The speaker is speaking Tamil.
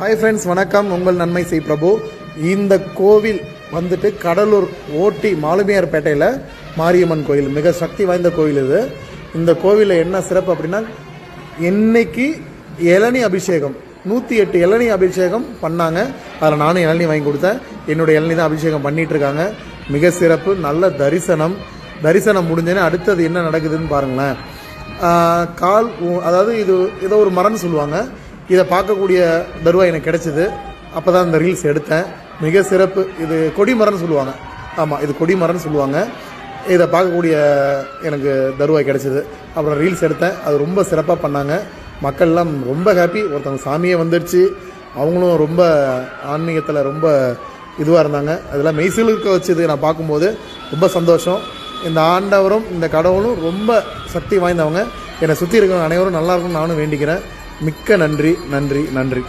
ஹாய் ஃப்ரெண்ட்ஸ் வணக்கம். உங்கள் நன்மை செய் பிரபு. இந்த கோவில் வந்துட்டு கடலூர் ஓட்டி மாலுமியார்பேட்டையில் மாரியம்மன் கோயில் மிக சக்தி வாய்ந்த கோவில் இது. இந்த கோவிலில் என்ன சிறப்பு அப்படின்னா என்னைக்கு இளநி அபிஷேகம் நூற்றி எட்டு இளநி அபிஷேகம் பண்ணாங்க. அதில் நானும் இளநி வாங்கி கொடுத்தேன். என்னுடைய இளநி தான் அபிஷேகம் பண்ணிகிட்ருக்காங்க இருக்காங்க. மிக சிறப்பு நல்ல தரிசனம். தரிசனம் முடிஞ்சோன்னே அடுத்தது என்ன நடக்குதுன்னு பாருங்களேன். கால் அதாவது இது ஏதோ ஒரு மரம்னு சொல்லுவாங்க. இதை பார்க்கக்கூடிய தருவா எனக்கு கிடைச்சிது. அப்போ தான் இந்த ரீல்ஸ் எடுத்தேன். மிக சிறப்பு. இது கொடிமரம்னு சொல்லுவாங்க. ஆமாம் இது கொடிமரம்னு சொல்லுவாங்க. இதை பார்க்கக்கூடிய எனக்கு தருவாய் கிடைச்சிது. அப்புறம் ரீல்ஸ் எடுத்தேன். அது ரொம்ப சிறப்பாக பண்ணாங்க. மக்கள்லாம் ரொம்ப ஹாப்பி ஒருத்தவங்க சாமியே வந்துடுச்சு அவங்களும் ரொம்ப ஆன்மீகத்தில் ரொம்ப இதுவாக இருந்தாங்க. அதெல்லாம் மெய்சிலுக்க வச்சது நான் பார்க்கும்போது ரொம்ப சந்தோஷம். இந்த ஆண்டவரும் இந்த கடவுளும் ரொம்ப சக்தி வாய்ந்தவங்க. என்னை சுற்றி இருக்கிற அனைவரும் நல்லா இருக்கும்னு நானும் வேண்டிக்கிறேன். மிக்க நன்றி நன்றி நன்றி.